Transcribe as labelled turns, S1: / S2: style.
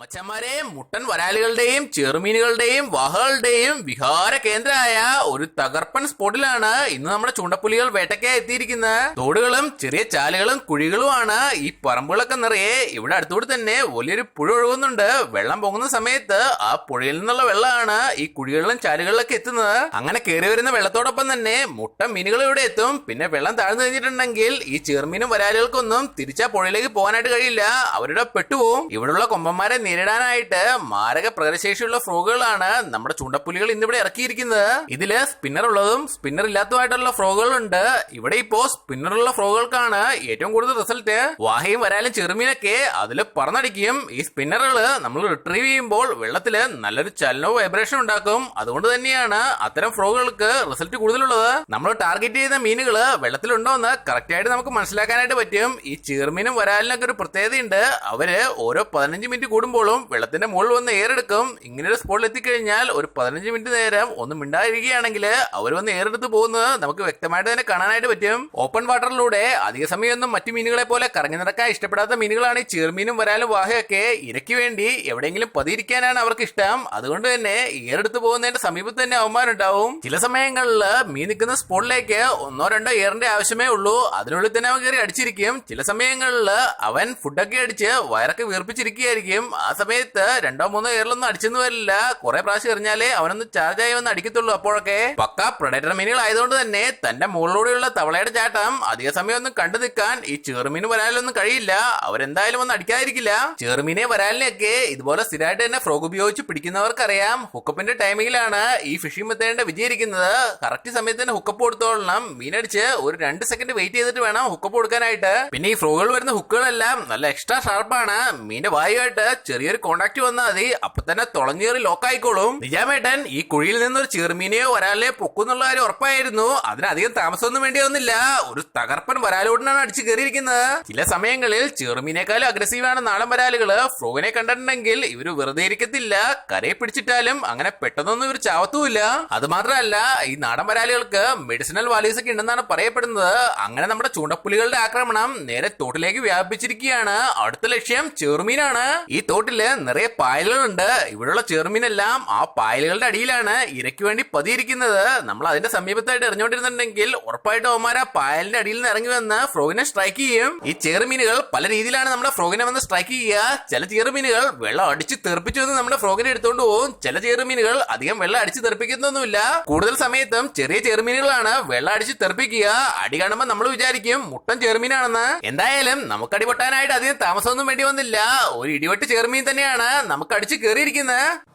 S1: മച്ചന്മാരെ മുട്ടൻ വരാലുകളുടെയും ചെറുമീനുകളുടെയും വഹകളുടെയും വിഹാര കേന്ദ്രമായ ഒരു തകർപ്പൻ സ്പോട്ടിലാണ് ഇന്ന് നമ്മുടെ ചൂണ്ടപ്പുലികൾ വേട്ടയ്ക്കായി എത്തിയിരിക്കുന്നത്. തോടുകളും ചെറിയ ചാലുകളും കുഴികളുമാണ് ഈ പറമ്പുകളൊക്കെ നിറയെ. ഇവിടെ അടുത്തുകൂടി തന്നെ വലിയൊരു പുഴ ഒഴുകുന്നുണ്ട്. വെള്ളം പൊങ്ങുന്ന സമയത്ത് ആ പുഴയിൽ നിന്നുള്ള വെള്ളമാണ് ഈ കുഴികളിലും ചാലുകളിലൊക്കെ എത്തുന്നത്. അങ്ങനെ കയറി വരുന്ന വെള്ളത്തോടൊപ്പം തന്നെ മുട്ട മീനുകൾ ഇവിടെ എത്തും. പിന്നെ വെള്ളം താഴ്ന്നു കഴിഞ്ഞിട്ടുണ്ടെങ്കിൽ ഈ ചെറുമീനും വരാലുകൾക്കൊന്നും തിരിച്ചാ പുഴയിലേക്ക് പോകാനായിട്ട് കഴിയില്ല. അവരുടെ പെട്ടുപോകും ഇവിടെയുള്ള കൊമ്പന്മാരെ നേരിടാനായിട്ട് മാരക പ്രകടശേഷിയുള്ള ഫ്രോഗുകളാണ് നമ്മുടെ ചൂണ്ടപ്പുലികൾ ഇന്നിവിടെ ഇറക്കിയിരിക്കുന്നത്. ഇതിൽ സ്പിന്നർ ഉള്ളതും സ്പിന്നർ ഇല്ലാത്തതുമായിട്ടുള്ള ഫ്രോഗുകളുണ്ട്. ഇവിടെ ഇപ്പോ സ്പിന്നർ ഉള്ള ഫ്രോഗുകൾക്കാണ് ഏറ്റവും കൂടുതൽ റിസൾട്ട് വാഹയും വരാലും ചെറുമീനൊക്കെ അതിൽ പറന്നടിക്കും. ഈ സ്പിന്നറുകൾ നമ്മൾ റിട്രീവ് ചെയ്യുമ്പോൾ വെള്ളത്തിൽ നല്ലൊരു ചലനവും വൈബ്രേഷൻ ഉണ്ടാക്കും. അതുകൊണ്ട് തന്നെയാണ് അത്തരം ഫ്രോഗുകൾക്ക് റിസൾട്ട് കൂടുതലുള്ളത്. നമ്മൾ ടാർഗറ്റ് ചെയ്യുന്ന മീനുകൾ വെള്ളത്തിലുണ്ടോ എന്ന് കറക്റ്റ് ആയിട്ട് നമുക്ക് മനസ്സിലാക്കാനായിട്ട് പറ്റും. ഈ ചെറുമീനും വരാലിനൊക്കെ ഒരു പ്രത്യേകതയുണ്ട്. അവർ ഓരോ പതിനഞ്ച് മിനിറ്റ് കൂടുമ്പോഴും വെള്ളത്തിന്റെ മുകളിൽ വന്ന് ഏറെടുക്കും. ഇങ്ങനെ ഒരു സ്പോട്ടിൽ എത്തിക്കഴിഞ്ഞാൽ ഒരു പതിനഞ്ച് മിനിറ്റ് നേരം ഒന്നും മിണ്ടായിരിക്കുകയാണെങ്കിൽ അവർ വന്ന് ഏറെടുത്ത് പോകുന്നത് നമുക്ക് വ്യക്തമായിട്ട് തന്നെ കാണാനായിട്ട് പറ്റും. ഓപ്പൺ വാട്ടറിലൂടെ അധിക സമയമൊന്നും മറ്റു മീനുകളെ പോലെ കറങ്ങി നടക്കാൻ ഇഷ്ടപ്പെടാത്ത മീനുകളാണ് ചെറുമീനും വരാലും വാഹയൊക്കെ ഇരയ്ക്ക് വേണ്ടി എവിടെയെങ്കിലും പതിയിരിക്കാനാണ് അവർക്ക് ഇഷ്ടം. അതുകൊണ്ട് തന്നെ ഏറെടുത്ത് പോകുന്നതിന്റെ സമീപത്ത് തന്നെ അവന്മാരുണ്ടാവും. ചില സമയങ്ങളിൽ മീൻ നിൽക്കുന്ന സ്പോട്ടിലേക്ക് ഒന്നോ രണ്ടോ ഏറിന്റെ ആവശ്യമേ ഉള്ളൂ. അതിനുള്ളിൽ തന്നെ അവൻ കയറി അടിച്ചിരിക്കും. ചില സമയങ്ങളിൽ അവൻ ഫുഡൊക്കെ അടിച്ച് വയറൊക്കെ വീർപ്പിച്ചിരിക്കുകയായിരിക്കും. ആ സമയത്ത് രണ്ടോ മൂന്നോ ഏറിലൊന്നും അടിച്ചെന്ന് വരില്ല. കുറെ പ്രാവശ്യം എറിഞ്ഞാലേ അവനൊന്ന് ചാർജ് ആയി വന്ന് അടിക്കത്തുള്ളൂ അപ്പോഴൊക്കെ. പക്ക പ്രൊഡക്ടർ മീനുകൾ ആയതുകൊണ്ട് തന്നെ തന്റെ മുകളിലൂടെയുള്ള തവളയുടെ ചാട്ടം അധിക സമയം ഒന്നും കണ്ടു നിൽക്കാൻ ഈ ചെറുമീന് വരാലൊന്നും കഴിയില്ല. അവരെന്തായാലും ഒന്നും അടിക്കാതിരിക്കില്ല. ചെറുമീനെ വരാലിനെയൊക്കെ ഇതുപോലെ സ്ഥിരമായിട്ട് തന്നെ ഫ്രോഗ് ഉപയോഗിച്ച് പിടിക്കുന്നവർക്കറിയാം. ഹുക്കപ്പിന്റെ ടൈമിങ്ങിലാണ് ഈ ഫിഷിംഗ് മെത്തേഡിന്റെ വിജയിരിക്കുന്നത് കറക്റ്റ് സമയത്ത് തന്നെ ഹുക്കപ്പ് കൊടുത്തോളണം. മീനടിച്ച് ഒരു രണ്ട് സെക്കൻഡ് വെയിറ്റ് ചെയ്തിട്ട് വേണം ഹുക്കപ്പ് കൊടുക്കാനായിട്ട്. പിന്നെ ഈ ഫ്രോഗുകൾ വരുന്ന ഹുക്കുകളെല്ലാം നല്ല എക്സ്ട്രാ ഷാർപ്പാണ് മീന്റെ വായുമായിട്ട് ചെറിയൊരു കോണ്ടാക്ട് വന്നാൽ മതി. അപ്പൊ തന്നെ തുളഞ്ഞേറി ലോക്ക് ആയിക്കോളും. നിജാമേട്ടൻ ഈ കുഴിയിൽ നിന്നൊരു ചെറുമീനെയോ വരാലിനെയോ പൊക്കുന്നുള്ള കാര്യം ഉറപ്പായിരുന്നു. അതിനധികം താമസമൊന്നും വേണ്ടി വന്നില്ല. ഒരു തകർപ്പൻ വരാലോടിനാണ് അടിച്ചു കയറിയിരിക്കുന്നത്. ചില സമയങ്ങളിൽ ചെറുമീനേക്കാളും അഗ്രസീവാണ് നാടൻ വരാലുകൾ. ഫ്രോഗിനെ കണ്ടിട്ടുണ്ടെങ്കിൽ ഇവർ വെറുതെ ഇരിക്കത്തില്ല. കരയെ പിടിച്ചിട്ടാലും അങ്ങനെ പെട്ടെന്നൊന്നും ഇവർ ചാവത്തുമില്ല. അത് മാത്രമല്ല ഈ നാടൻ വരാലുകൾക്ക് മെഡിസിനൽ വാല്യൂസ് ഒക്കെ ഉണ്ടെന്നാണ് പറയപ്പെടുന്നത്. അങ്ങനെ നമ്മുടെ ചൂണ്ടപ്പുലികളുടെ ആക്രമണം നേരെ തോട്ടിലേക്ക് വ്യാപിച്ചിരിക്കുകയാണ് അടുത്ത ലക്ഷ്യം ചെറുമീനാണ്. ഈ തോട്ടിൽ നിറയെ പായലുകളുണ്ട്. ഇവിടെയുള്ള ചെറുമീനെല്ലാം ആ പായലുകളുടെ അടിയിലാണ് ഇരയ്ക്ക് വേണ്ടി പതിയിരിക്കുന്നത്. നമ്മൾ അതിന്റെ സമീപത്തായിട്ട് എറിഞ്ഞുകൊണ്ടിരുന്നുണ്ടെങ്കിൽ ഉറപ്പായിട്ടും ആ പായലിന്റെ അടിയിൽ നിന്ന് ഇറങ്ങി വന്ന് ഫ്രോഗിനെ സ്ട്രൈക്ക് ചെയ്യും. ഈ ചെറുമീനുകൾ പല രീതിയിലാണ് നമ്മുടെ ഫ്രോഗിനെ വന്ന് സ്ട്രൈക്ക് ചെയ്യുക. ചില ചെറുമീനുകൾ വെള്ളം അടിച്ച് തെറിപ്പിച്ചു വന്ന് നമ്മുടെ ഫ്രോഗിനെ എടുത്തുകൊണ്ട് പോകും. ചില ചെറുമീനുകൾ അധികം വെള്ളം അടിച്ച് തെറിപ്പിക്കുന്നൊന്നുമില്ല. കൂടുതൽ സമയത്തും ചെറിയ ചെറുമീനുകളാണ് വെള്ളം അടിച്ച് തെറിപ്പിക്കുക. അടി കാണുമ്പോൾ നമ്മൾ വിചാരിക്കും മുട്ടൻ ചെറുമീനാണെന്ന്. എന്തായാലും നമുക്ക് അടിപൊട്ടാനായിട്ട് അധികം താമസമൊന്നും വേണ്ടി വന്നില്ല. ഒരു ഇടിവെട്ട് ചെറുമീൻ തന്നെയാണ്. നമുക്ക് അടിച്ചു കയറിയിരിക്കുന്നത്